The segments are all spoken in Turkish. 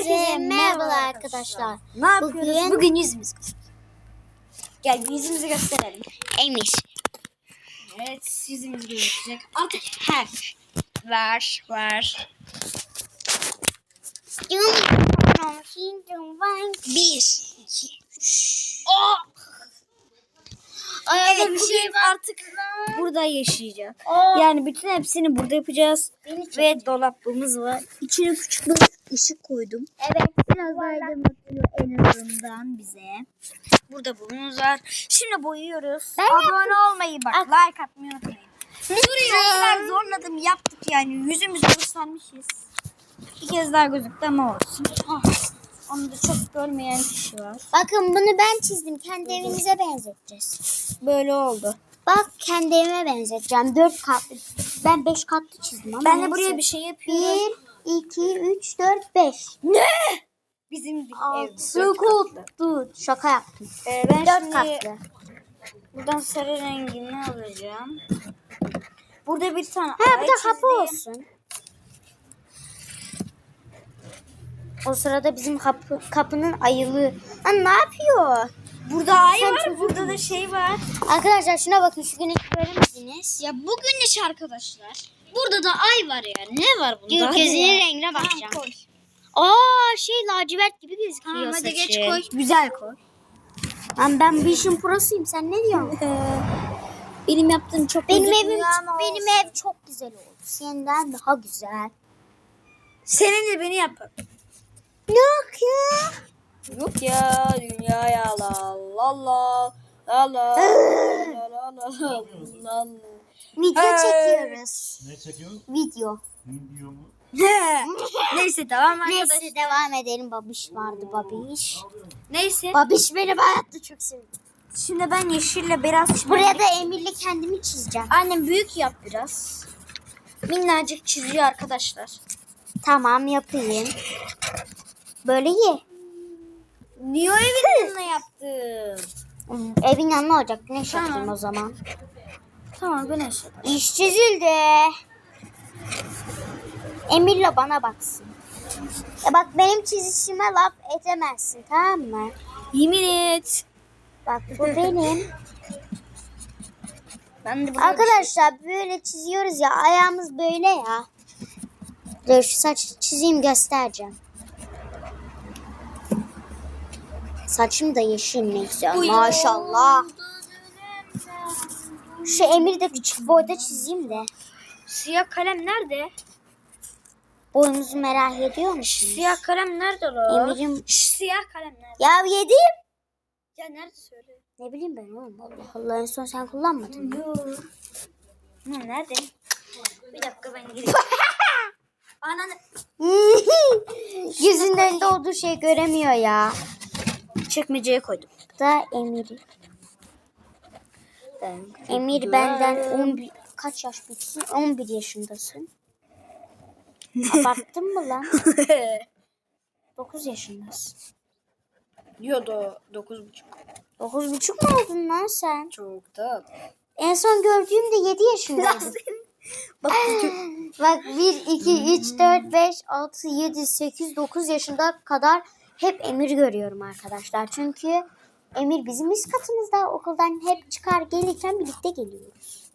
Herkese merhaba arkadaşlar. Ne yapıyoruz? Bugün- Bugün, yüzümüz Gel yüzümüzü gösterelim. Emir. Evet yüzümüz gözükecek. Artık her. Ver, ver. Bir. Oh! Ayağda Evet, bir şey var. artık burada yaşayacak. Oo. Yani bütün hepsini burada yapacağız. Ve dolabımız var. İçine küçük bir ışık koydum. Evet. Biraz aydınlatıyor en azından bize. Burada bunumuz var. Şimdi boyuyoruz. Ben Abone olmayı bak. Ak- like atmayı unutmayın. Kadar zorladım yaptık yani. Yüzümüzü göstermişiz. Bir kez daha gözüktü ama olsun. Ah, Onu da çok görmeyen kişi var. Bakın bunu ben çizdim. Kendi evimize benzeteceğiz. Böyle oldu. Bak kendi evime benzeteceğim. Dört katlı. Ben beş katlı çizdim ama Ben de buraya bir şey yapıyorum. Bir, iki, üç, dört, beş. Ne? Bizim ev. Altı dört katlı. Şaka yaptım. Ee, ben Dört şimdi katlı. buradan sarı rengini alacağım. Burada bir tane Ha bir ay de kapı çizdim. olsun. O sırada bizim kapı, kapının ayılığı. Lan ne yapıyor? Burada ay Sen var, burada da şey var. Arkadaşlar şuna bakın şu güneşi göremediniz. Ya bu güneş arkadaşlar. Burada da ay var ya. Ne var bunda? Gökyüzünün rengine Tamam, bakacağım. Aa şey lacivert gibi gözüküyor Tamam hadi saçı. geç koy. Güzel koy. Lan ben bir işin prosuyum sen ne diyorsun? Benim yaptığım çok benim evim benim ev çok güzel oldu. Senden daha güzel. Senin de beni yap. Yok ya. Yok ya dünyaya la la la la la la la la la Video Hey. çekiyoruz. Ne çekiyorsun? Video. Video mu? Neyse tamam arkadaşlar. Neyse devam edelim. Babiş vardı babiş. Neyse. Babiş beni hayatta çok seviyor. Şimdi ben yeşille çizmek. Buraya da Emir'le kendimi çizeceğim. Annem büyük yap biraz. Minnacık çiziyor arkadaşlar. Tamam yapayım. Böyle ye. Niye evin yanına yaptın? Evin yanına olacak. Güneş Tamam. yapayım o zaman. Tamam güneş. İş çizildi. Emir'le bana baksın. Ya bak benim çizişime laf edemezsin tamam mı? Yemin et. Bak bu benim. Ben de Arkadaşlar böyle çiziyoruz ya ayağımız böyle ya. Dur şu saç çizeyim göstereceğim. Saçım da yeşil ne güzel maşallah. Şu Emir de küçük boyda çizeyim de. Siyah kalem nerede? Boyumuzu merak ediyor musun? Siyah kalem nerede lo? Emir'im. Siyah kalem nerede? Ya yedim. Ya nerede söyle? Ne bileyim ben oğlum Allah Allah en son sen kullanmadın mı? Yok. Ne nerede? Bir dakika ben gireyim. Ananı. Yüzünün önünde olduğu şey göremiyor ya. Çekmeceye koydum. Da Emir'i. Ben Emir benden 11 kaç yaş büyüksün? 11 yaşındasın. Abarttın mı lan? 9 yaşındasın. Diyordu dokuz buçuk. 9 buçuk mu oldun lan sen? Çok da. En son gördüğümde 7 yaşındaydın. Bak Bak 1, 2, 3, 4, 5, 6, 7, 8, 9 yaşında kadar hep Emir görüyorum arkadaşlar. Çünkü Emir bizim üst katımızda okuldan hep çıkar gelirken birlikte geliyoruz.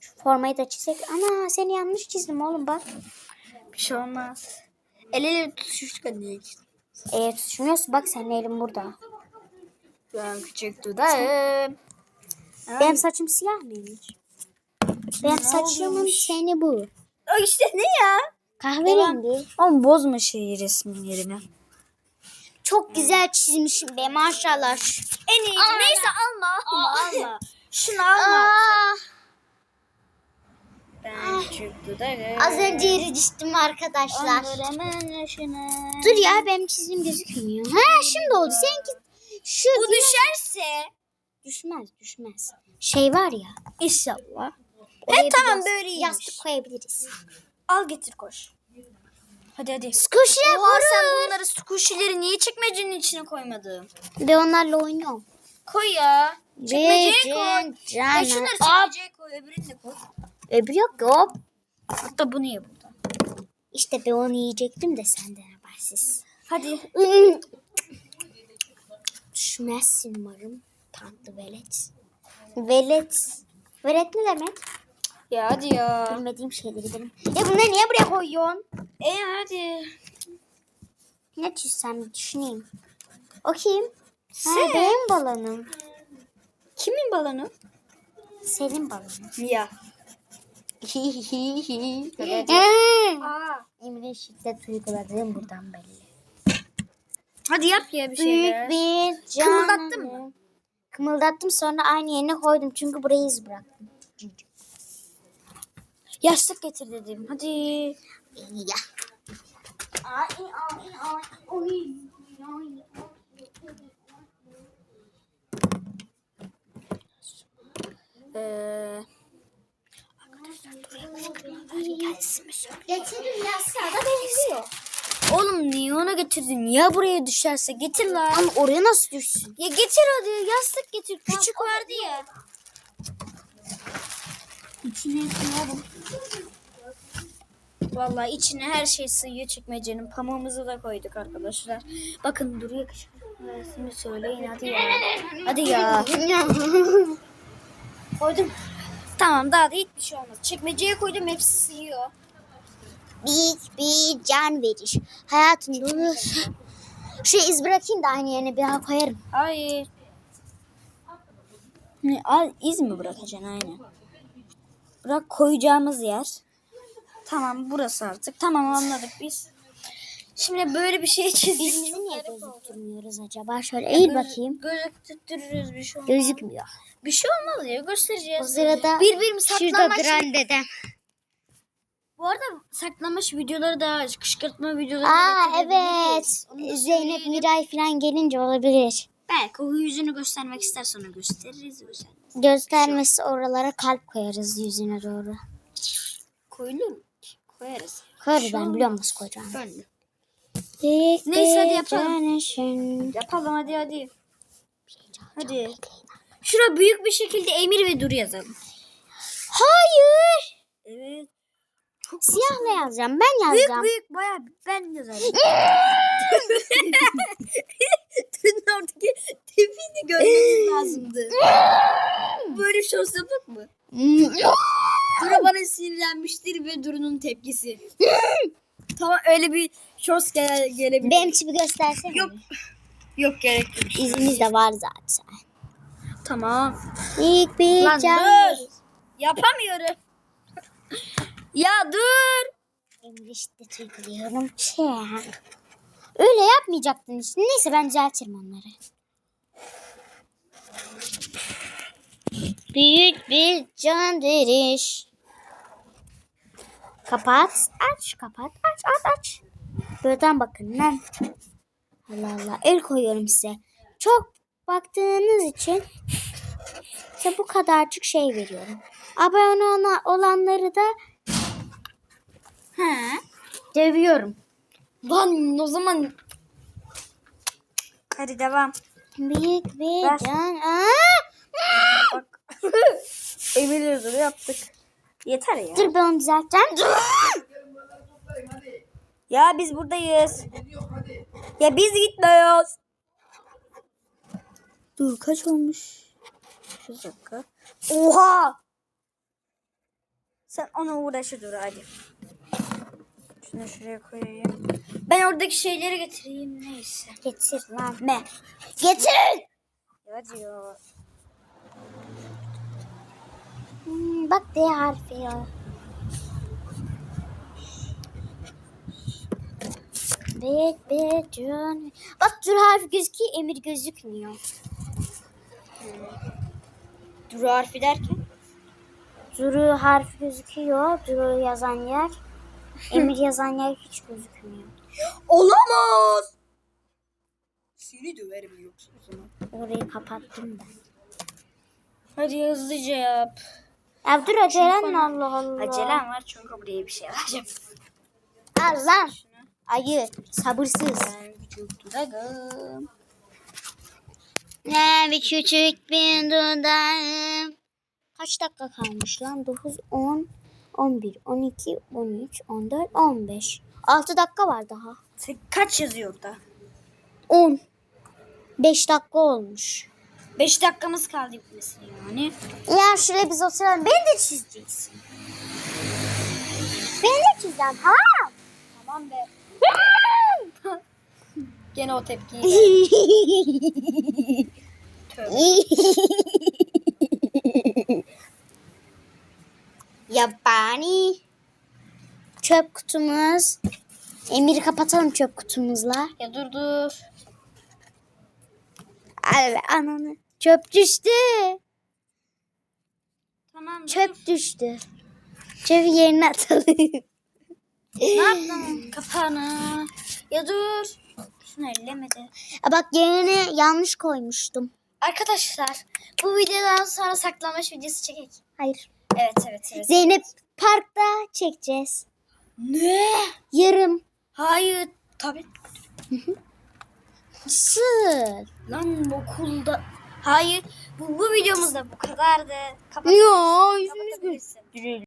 Şu formayı da çizsek. Ana seni yanlış çizdim oğlum bak. bir şey olmaz. El ele tutuşmuş kadın için. Eğer tutuşmuyorsa bak senin elin burada. Ben küçük dudağım. Benim saçım siyah mı Emir? Benim saçımın teni bu. O işte ne ya? Kahverengi. Ama bozma şeyi resmin yerine. Çok güzel çizmişim be maşallah. En iyi. Neyse alma alma alma. Şunu alma. Aa, Ben küçük dudağım. az önce yere düştüm arkadaşlar. Dur ya benim çizim gözükmüyor. Ha şimdi oldu. Seninki şu Bu düşerse. düşmez düşmez. Şey var ya. İnşallah. E bir tamam böyle. Yastık koyabiliriz. Al getir koş. Hadi hadi. Squishy'ler Oha sen vurur. bunları squishy'leri niye çekmecenin içine koymadın? Ve onlarla oynuyorum. Koy ya. Çekmeceye koy. Ya şunları çekmeceye koy. Öbürünü de koy. Öbürü yok yok. Hatta bunu ye burada. İşte ben onu yiyecektim de senden habersiz. Hadi. Düşmezsin umarım. Tatlı velet. Velet. Velet ne demek? Ya hadi ya. Bilmediğim şeyleri benim. Ya bunları niye buraya koyuyorsun? E hadi. Ne çizsem bir düşüneyim. O kim? Ha, Sen. benim balonum. Kimin balonu? Senin balonun. Ya. Aa, Emre şiddet uyguladığım buradan belli. Hadi yap ya bir Büyük şeyler. bir can. Kımıldattın mı? Kımıldattım sonra aynı yerine koydum çünkü burayı iz bıraktım. Yastık getir dedim. Hadi. Ya. Ee, Getirin ya sırada benziyor. oğlum niye ona getirdin? Ya buraya düşerse getir lan. Ama oraya nasıl düşsün? Ya getir hadi yastık getir. Küçük vardı ya. İçine koyalım. Vallahi içine her şey sığıyor çekmecenin. Pamuğumuzu da koyduk arkadaşlar. Bakın dur yakışıklı. Resmi söyleyin hadi ya. Hadi ya. Koydum. Tamam daha da hiçbir şey olmaz. Çekmeceye koydum hepsi sığıyor. Büyük bir can verir. Hayatın dolusu. Şu iz bırakayım da aynı yerine bir daha koyarım. Hayır. Ne, al, iz mi bırakacaksın aynen. Bırak koyacağımız yer. Tamam burası artık. Tamam anladık biz. Şimdi böyle bir şey Çok niye gözüktürmüyoruz acaba? Şöyle eğil bakayım. Gözüktürürüz bir şey olmaz. Gözükmüyor. Bir şey olmaz ya göstereceğiz. O sırada Birbirimiz şurada saklanmaç. duran dedem. Bu arada saklanmaç videoları da kışkırtma videoları da Aa getirebiliriz. evet. Onu da Zeynep söyleyelim. Miray falan gelince olabilir. Belki o yüzünü göstermek isterse onu gösteririz. Göster. Göstermesi oralara kalp koyarız yüzüne doğru. Koyulur mu? Koyarız. Koyarız ben biliyorum nasıl koyacağım. De. Neyse hadi yapalım. Yapalım hadi hadi. Hadi. Şura büyük bir şekilde Emir ve Dur yazalım. Hayır. Evet. Siyahla yazacağım. Ben Büyük yazacağım. büyük baya ben yazarım. Durun oradaki tepini görmeniz lazımdı. Böyle şos yapak mı? Duru bana sinirlenmiştir ve Duru'nun tepkisi. tamam öyle bir şos gele, gelebilir. Benim tipi göstersene. Yok. Yok gerek yok. İzimiz de var zaten. Tamam. İlk bir Lan can. dur. Yapamıyorum. ya dur. Emre şiddet uyguluyorum. Çek. Öyle yapmayacaktın işte. Neyse ben düzeltirim onları. Büyük bir can deriş. Kapat. Aç. Kapat. Aç. Aç. Aç. Buradan bakın lan. Allah Allah. El koyuyorum size. Çok baktığınız için size bu kadarcık şey veriyorum. Abone olanları da He. dövüyorum. Lan o zaman. Hadi devam. Büyük bir Ver. can. Aa! Bak. Emir Duru yaptık. Yeter ya. Dur ben onu düzelteceğim. Ya biz buradayız. Ya biz gitmiyoruz. Dur kaç olmuş? Şu dakika. Oha! Sen ona uğraşı dur hadi. Şunu şuraya koyayım. Ben oradaki şeyleri getireyim neyse. Getir lan. Ne? Getir. Hadi ya. Hmm, bak D harfi ya. Büyük bir can. Bak dur harfi gözüküyor. Emir gözükmüyor. Dur harfi derken? Duru harfi gözüküyor. Duru yazan yer. Emir yazan yer hiç gözükmüyor. Olamaz. Seni döverim yoksa o zaman. Orayı kapattım ben. Hadi hızlıca yap. Ya dur acelen Allah Allah. Acelem var çünkü buraya bir şey alacağım. Al lan. Ayı. Sabırsız. Ben küçük dudağım. Ne bir küçük bir dudağım. Kaç dakika kalmış lan? 9, 10, 11, 12, 13, 14, 15. 6 dakika var daha. Kaç yazıyor orada? 10. 5 dakika olmuş. 5 dakikamız kaldı bitmesine yani. Ya şuraya biz oturalım. Beni de çizeceksin. Beni de çizeceğim. Ha? Tamam be. Gene o tepkiyi. Tövbe. Yabani. Çöp kutumuz. Emir'i kapatalım çöp kutumuzla. Ya dur dur. Ay ananı. Çöp düştü. Tamam dur. Çöp düştü. Çöpü yerine atalım. Ne yaptın kapağını? Ya dur. Şunu ellemedi. Aa, Bak yerine yanlış koymuştum. Arkadaşlar bu videodan sonra saklanmış videosu çekek. Hayır. Evet evet evet. Zeynep parkta çekeceğiz. Ne? Yarım. Hayır. Tabii. Sır. Lan okulda. Hayır. Bu, bu videomuz da bu kadardı. Kapat. Yo yüzümüz.